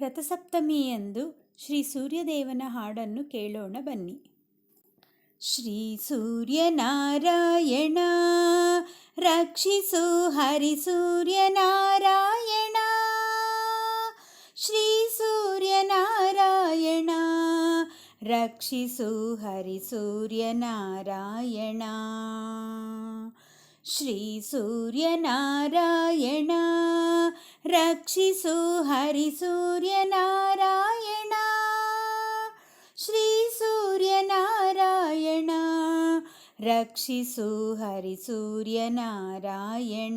ರಥಸಪ್ತಮಿಯಂದು ಶ್ರೀ ಸೂರ್ಯದೇವನ ಹಾಡನ್ನು ಕೇಳೋಣ ಬನ್ನಿ. ಶ್ರೀ ಸೂರ್ಯನಾರಾಯಣ, ರಕ್ಷಿಸು ಹರಿ ಸೂರ್ಯನಾರಾಯಣ. ಶ್ರೀ ಸೂರ್ಯನಾರಾಯಣ, ರಕ್ಷಿಸು ಹರಿ ಸೂರ್ಯನಾರಾಯಣ. श्रीसूर्यनारायण रक्षिसु हरिसूर्यनारायण। श्रीसूर्यनारायण रक्षिसु हरिसूर्यनारायण।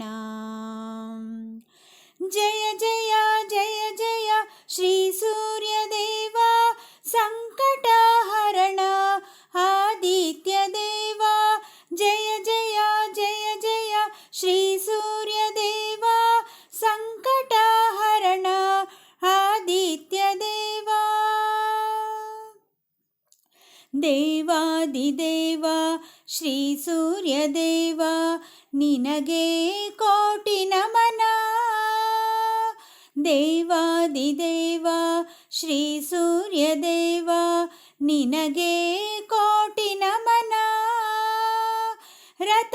जय जय जय जय श्रीसूर्यदेवा ದೇವಾದಿದೇವ ಶ್ರೀ ಸೂರ್ಯದೇವ ನಿನಗೆ ಕೋಟಿ ನಮನ. ದೇವಾದಿದೇವ ಶ್ರೀ ಸೂರ್ಯದೇವ ನಿನಗೆ ಕೋಟಿ ನಮನ. ರಥ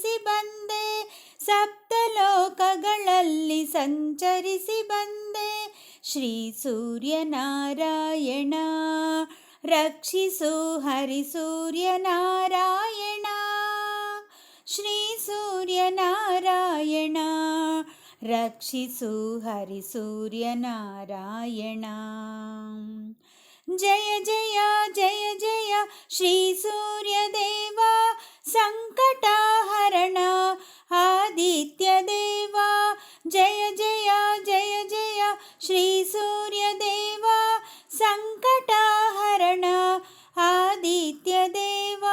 ಸಂಚರಿಸಿ ಬಂದೆ. ಸಪ್ತಲೋಕಗಳಲ್ಲಿ ಸಂಚರಿಸಿ ಬಂದೆ. ಶ್ರೀ ಸೂರ್ಯನಾರಾಯಣ, ರಕ್ಷಿಸು ಹರಿ ಸೂರ್ಯನಾರಾಯಣ. ಶ್ರೀ ಸೂರ್ಯನಾರಾಯಣ, ರಕ್ಷಿಸು ಹರಿ ಸೂರ್ಯನಾರಾಯಣ. ಜಯ ಜಯ ಜಯ ಜಯ ಶ್ರೀ ಸೂರ್ಯದೇವ ಸಂಕಟಹರಣ ಸೂರ್ಯದೇವ, ಸಂಕಟಹರಣ ಆದಿತ್ಯ ದೇವ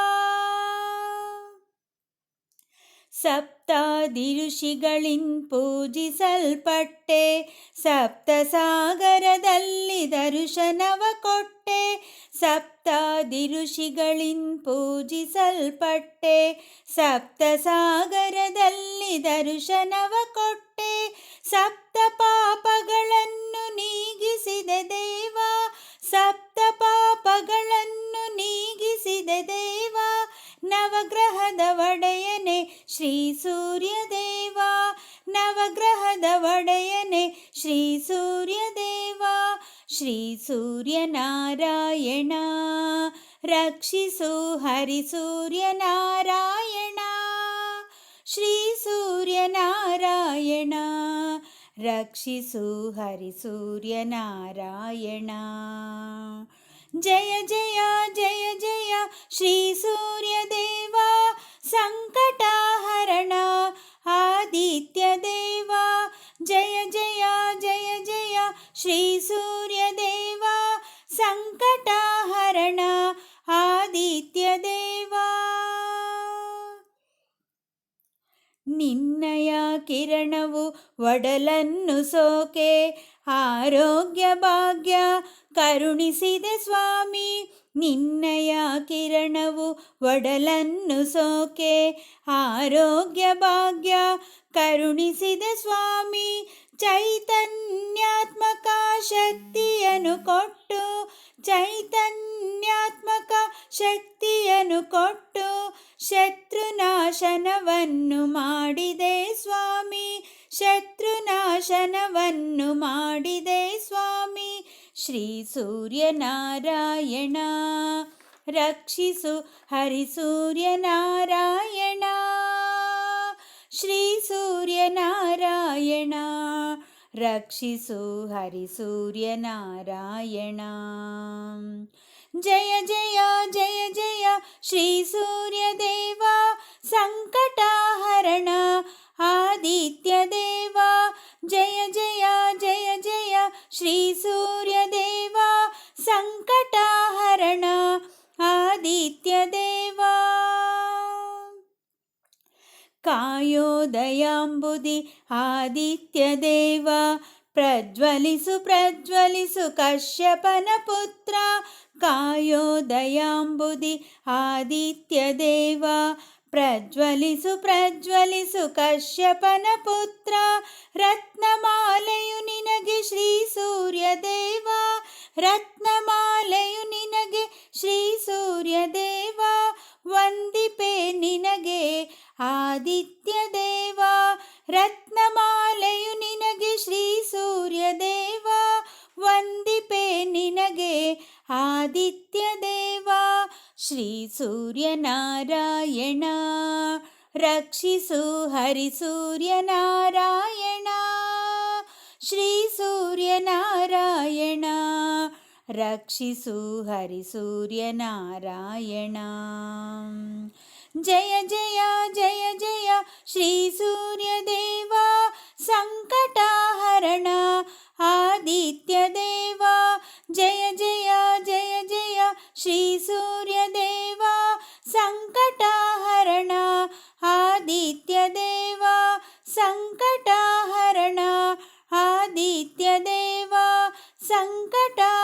ಸಪ್ತಾದಿಋಷಿಗಳಿನ್ ಪೂಜಿಸಲ್ಪಟ್ಟೆ, ಸಪ್ತಸಾಗರದಲ್ಲಿ ದರ್ಶನವ ಕೊಟ್ಟೆ, ಸಪ್ತಾದಿಋಷಿಗಳಿನ್ ಪೂಜಿಸಲ್ಪಟ್ಟೆ, ಸಪ್ತಸಾಗರದಲ್ಲಿ ದರ್ಶನವ ಕೊಟ್ಟೆ ಸಪ್ತ ಸಪ್ತ ಪಾಪಗಳನ್ನು ನೀಗಿಸಿದ ದೇವ ನವಗ್ರಹದ ಒಡೆಯನೆ ಶ್ರೀ ಸೂರ್ಯದೇವ ನವಗ್ರಹದ ಒಡೆಯನೆ ಶ್ರೀ ಸೂರ್ಯದೇವ ಶ್ರೀ ಸೂರ್ಯನಾರಾಯಣ ರಕ್ಷಿಸು ಹರಿ ಸೂರ್ಯನಾರಾಯಣ ಶ್ರೀ ಸೂರ್ಯನಾರಾಯಣ ರಕ್ಷಿಸು ಹರಿ ಸೂರ್ಯನಾರಾಯಣ रक्षिसु हरिसूर्यनारायणा जय जय जय जय श्रीसूर्यदेवा सङ्कटाहरण आदित्यदेवा जय जय जय जय श्रीसु ನಿನ್ನಯ ಕಿರಣವು ಒಡಲನ್ನು ಸೋಕೆ. ಆರೋಗ್ಯ ಭಾಗ್ಯ ಕರುಣಿಸಿದೆ ಸ್ವಾಮಿ, ನಿನ್ನಯ ಕಿರಣವು ಒಡಲನ್ನು ಸೋಕೆ. ಆರೋಗ್ಯ ಭಾಗ್ಯ ಕರುಣಿಸಿದೆ ಸ್ವಾಮಿ, ಚೈತನ್ಯಾತ್ಮಕ ಶಕ್ತಿಯನ್ನು ಕೊಟ್ಟು. ಚೈತನ್ಯಾತ್ಮಕ ಶಕ್ತಿಯನ್ನು ಕೊಟ್ಟು ಶತ್ರುನಾಶನವನ್ನು ಮಾಡಿದೆ ಸ್ವಾಮಿ ಶತ್ರುನಾಶನವನ್ನು ಮಾಡಿದೆ ಸ್ವಾಮಿ ಶ್ರೀ ಸೂರ್ಯನಾರಾಯಣ ರಕ್ಷಿಸು ಹರಿ ಸೂರ್ಯನಾರಾಯಣ ಶ್ರೀ ಸೂರ್ಯನಾರಾಯಣ रक्षिषु हरिसूर्यनारायणा जय जय जय जय श्रीसूर्यदेवा सङ्कटाहरण కాయోదయాంబుది ఆదిత్యదేవ. ప్రజ్వలిసు ప్రజ్వలిసు కశ్యపనపుత్ర. కాయోదయాంబుది ఆదిత్యదేవ. ప్రజ్వలిసు ప్రజ్వలిసు కశ్యపనపుತ್ರ రత్నమాలయు నినగి శ్రీ సూర్యదేవ. రత్నమా ಸೂರ್ಯನಾರಾಯಣ ರಕ್ಷಿಸು ಹರಿಸೂರ್ಯನಾರಾಯಣ ಶ್ರೀ ಸೂರ್ಯನಾರಾಯಣ ರಕ್ಷಿಸು ಹರಿಸೂರ್ಯನಾರಾಯಣ ಜಯ ಜಯ ಜಯ ಜಯ ಶ್ರೀ ಸೂರ್ಯದೇವ ಸಂಕಟಹರಣ ಆದಿತ್ಯ ದೇವ ಜಯ ಜಯ ಜಯ ಜಯ ಶ್ರೀ ಸೂರ್ಯದೇವ কাটা